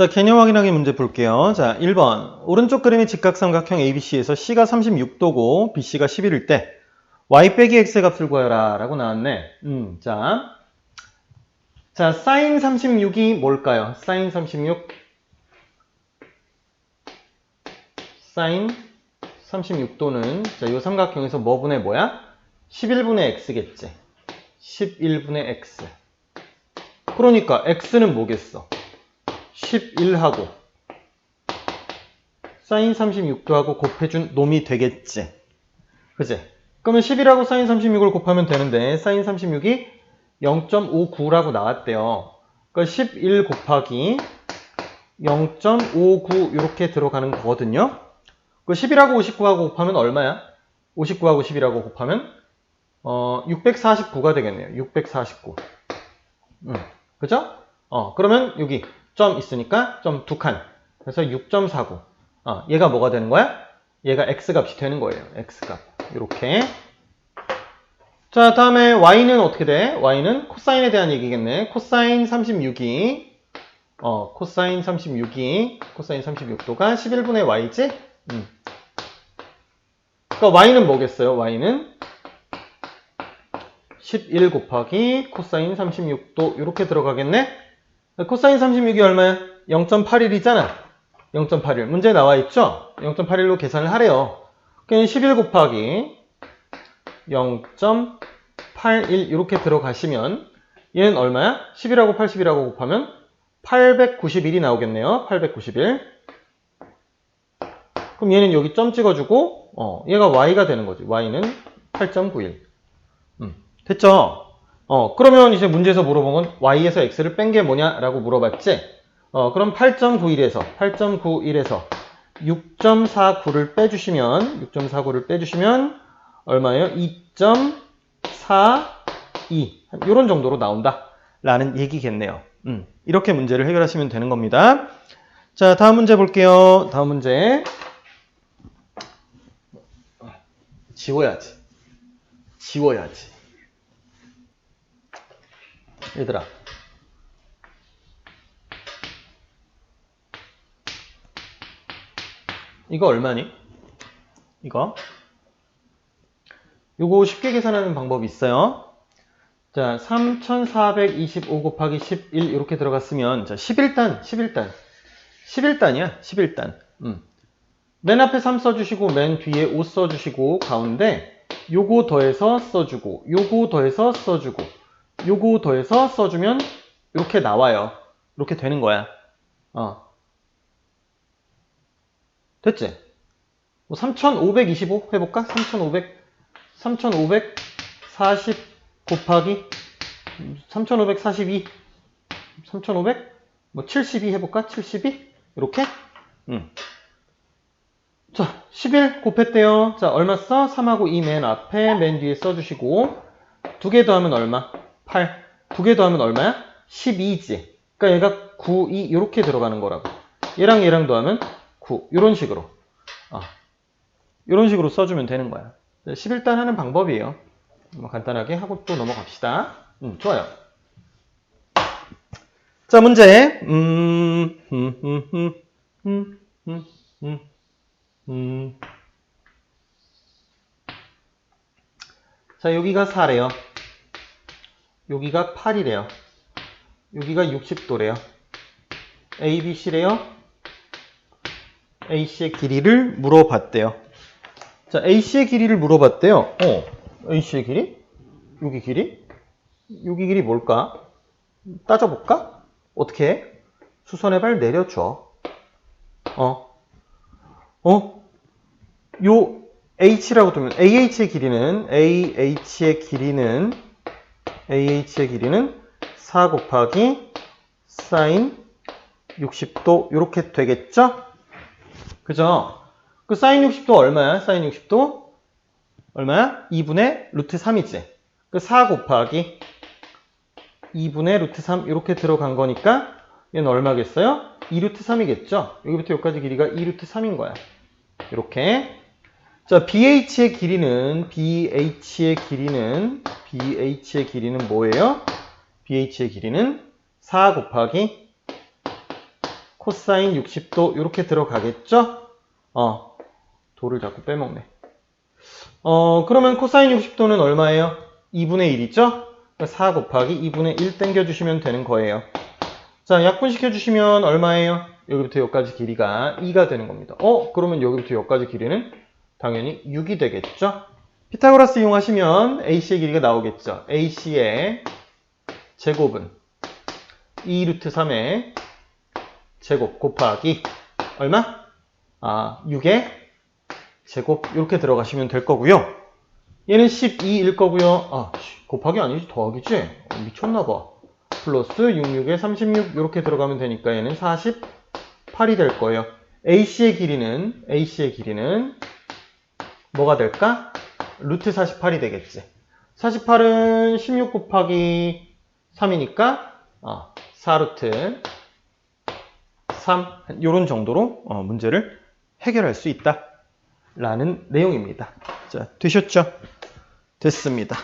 자, 개념 확인하기 문제 볼게요. 자, 1번. 오른쪽 그림의 직각삼각형 ABC에서 C가 36도고 BC가 11일 때 y 빼기 x의 값을 구하라 라고 나왔네. 음, 자. 자, 사인 36이 뭘까요? 사인 36. 사인 36도는 자, 이 삼각형에서 뭐분의 뭐야? 11분의 x겠지. 11분의 x. 그러니까 x는 뭐겠어? 11하고 사인 36도하고 곱해준 놈이 되겠지. 그지? 그러면 11하고 사인 36을 곱하면 되는데 사인 36이 0.59라고 나왔대요. 그러니까 11 곱하기 0.59 이렇게 들어가는 거거든요. 그 11하고 59하고 곱하면 얼마야? 59하고 11하고 곱하면 어, 649가 되겠네요. 649. 음, 그죠? 어, 그러면 여기 점 있으니까 점 두 칸. 그래서 6.49. 어, 얘가 뭐가 되는 거야? 얘가 x값이 되는 거예요. x값. 이렇게. 자, 다음에 y는 어떻게 돼? y는 코사인에 대한 얘기겠네. 코사인 36이 어, 코사인 36이 코사인 36도가 11분의 y지? 음. 그러니까 y는 뭐겠어요? y는 11 곱하기 코사인 36도 이렇게 들어가겠네? 코사인 36이 얼마야? 0.81이잖아. 0.81. 문제 나와 있죠? 0.81로 계산을 하래요. 그냥 11 곱하기 0.81 이렇게 들어가시면 얘는 얼마야? 10이라고 80이라고 곱하면 891이 나오겠네요. 891. 그럼 얘는 여기 점 찍어주고 어, 얘가 y가 되는 거지. y는 8.91. 음, 됐죠? 어, 그러면 이제 문제에서 물어본 건 y에서 x를 뺀 게 뭐냐라고 물어봤지? 어, 그럼 8.91에서 8.91에서 6.49를 빼주시면 6.49를 빼주시면 얼마예요? 2.42 이런 정도로 나온다 라는 얘기겠네요. 음, 이렇게 문제를 해결하시면 되는 겁니다. 자, 다음 문제 볼게요. 다음 문제 지워야지. 지워야지. 얘들아. 이거 얼마니? 이거? 요거 쉽게 계산하는 방법이 있어요. 자, 3425 곱하기 11 이렇게 들어갔으면 자, 11단, 11단. 11단이야, 11단. 음. 맨 앞에 3 써주시고 맨 뒤에 5 써주시고 가운데 요거 더해서 써주고 요거 더해서 써주고 요거 더해서 써주면 이렇게 나와요. 이렇게 되는 거야. 어. 됐지? 뭐 3525 해볼까? 3500, 3540 곱하기 3542, 3500, 뭐 72 해볼까? 72? 이렇게? 음. 자, 11 곱했대요. 자, 얼마 써? 3하고 2 맨 앞에, 맨 뒤에 써주시고, 두 개 더하면 얼마? 8. 두개 더하면 얼마야? 12지. 그러니까 얘가 9, 2 이렇게 들어가는 거라고. 얘랑 얘랑 더하면 9. 이런 식으로. 아, 이런 식으로 써주면 되는 거야. 11단 하는 방법이에요. 뭐 간단하게 하고 또 넘어갑시다. 음, 좋아요. 자, 문제. 음, 음, 음, 음, 음, 음, 음, 음. 자, 여기가 4래요. 여기가 8이래요. 여기가 60도래요. A, B, C래요. AC의 길이를 물어봤대요. 자, AC의 길이를 물어봤대요. 어, AC의 길이? 여기 길이? 여기 길이 뭘까? 따져볼까? 어떻게 해? 수선의 발 내려줘. 어, 어? 요 H라고 두면 AH의 길이는 AH의 길이는 AH의 길이는 4 곱하기 사인 60도 이렇게 되겠죠? 그죠? 그 사인 60도 얼마야? 사인 60도 얼마야? 2분의 루트 3이지. 그 4 곱하기 2분의 루트 3 이렇게 들어간 거니까 얘는 얼마겠어요? 2루트 3이겠죠? 여기부터 여기까지 길이가 2루트 3인 거야. 이렇게. 자, BH의 길이는 BH의 길이는 BH의 길이는 뭐예요? BH의 길이는 4 곱하기 코사인 60도 이렇게 들어가겠죠? 어, 도를 자꾸 빼먹네. 어, 그러면 코사인 60도는 얼마예요? 2분의 1이죠? 4 곱하기 2분의 1 땡겨주시면 되는 거예요. 자, 약분시켜 주시면 얼마예요? 여기부터 여기까지 길이가 2가 되는 겁니다. 어? 그러면 여기부터 여기까지 길이는 당연히 6이 되겠죠? 피타고라스 이용하시면 AC의 길이가 나오겠죠? AC의 제곱은 2 루트 3의 제곱 곱하기 얼마? 아, 6의 제곱 이렇게 들어가시면 될 거고요. 얘는 12일 거고요. 아, 씨, 곱하기 아니지 더하기지? 어, 미쳤나 봐. 플러스 66에 36 이렇게 들어가면 되니까 얘는 48이 될 거예요. AC의 길이는 AC의 길이는 뭐가 될까? 루트 48이 되겠지. 48은 16 곱하기 3이니까 어, 4루트 3 이런 정도로 어, 문제를 해결할 수 있다. 라는 내용입니다. 자, 되셨죠? 됐습니다.